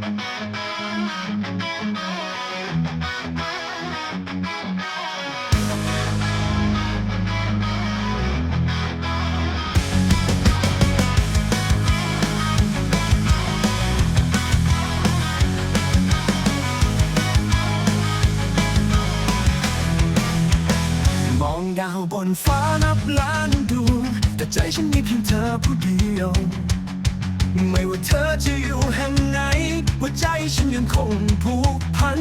มองดาวบนฟ้านับล้านดวงแต่ใจฉันมีเพียงเธอผู้เดียว ไม่ว่าเธอจะอยู่แห่งไหนหัวใจฉันยังคงผูกพัน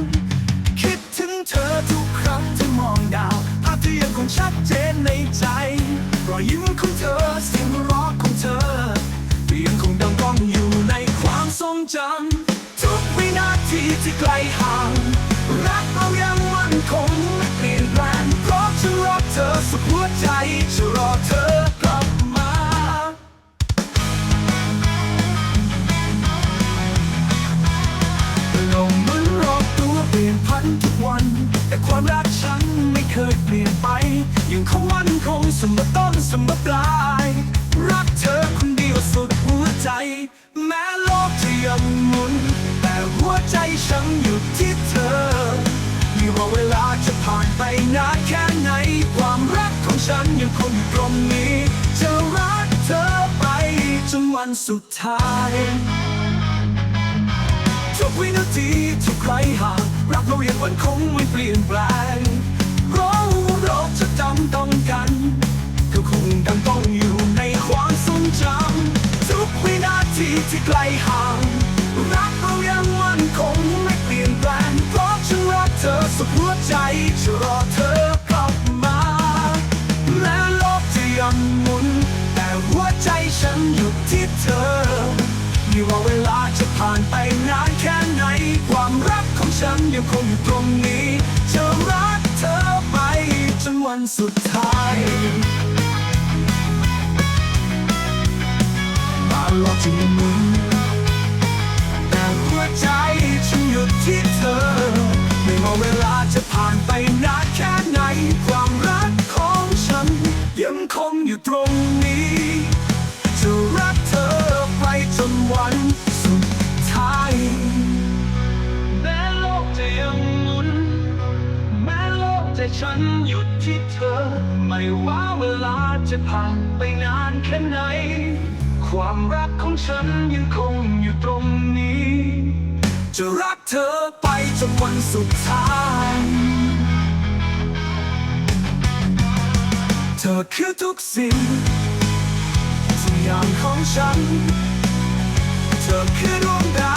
คิดถึงเธอทุกครั้งที่มองดาวภาพเธอยังคงชัดเจนในใจ รอยยิ้มของเธอเสียงหัวเราะของเธอยังคงดังก้องอยู่ในความทรงจำทุกวินาทีที่ไกลห่าง ยังคงมั่นคงเสมอต้นเสมอปลาย รักเธอคนเดียวสุดหัวใจ แม้โลกจะยังหมุน แต่หัวใจฉันอยู่ที่เธอไม่ว่าเวลาจะผ่านไปนานแค่ไหน ความรักของฉันยังคงอยู่ตรงนี้ จะรักเธอไปจนวันสุดท้ายทุกวินาทีทุกไกลห่างรักเรายังวันคงไม่เปลี่ยนแปลง ที่ไกลห่าง รักเรายังมั่นคงไม่เปลี่ยนแปลงเพราะฉันรักเธอสุดหัวใจจะรอเธอกลับมาแม้โลกจะยังหมุน แต่หัวใจฉันอยู่ที่เธอไม่ว่าเวลาจะผ่านไปนานแค่ไหน ความรักของฉันยังคงอยู่ตรงนี้จะรักเธอไปจนวันสุดท้าย ตาโลกจะหมุนแต่หัวใจฉันอยู่ที่เธอ ไม่ว่าเวลาจะผ่านไปนานแค่ไหน ความรักของฉัน ยังคงอยู่ตรงนี้ จะรักเธอไปจนวันสุดท้าย แม้โลกจะยังหมุน แม้โลกจะฉันหยุดที่เธอ ไม่ว่าเวลาจะผ่านไปนานแค่ไหน ความรักของฉันยังคงอยู่ตรงนี้ จะรักเธอไปจนวันสุดท้าย เธอคือทุกสิ่งทุกอย่างของฉัน เธอคือดวงดาว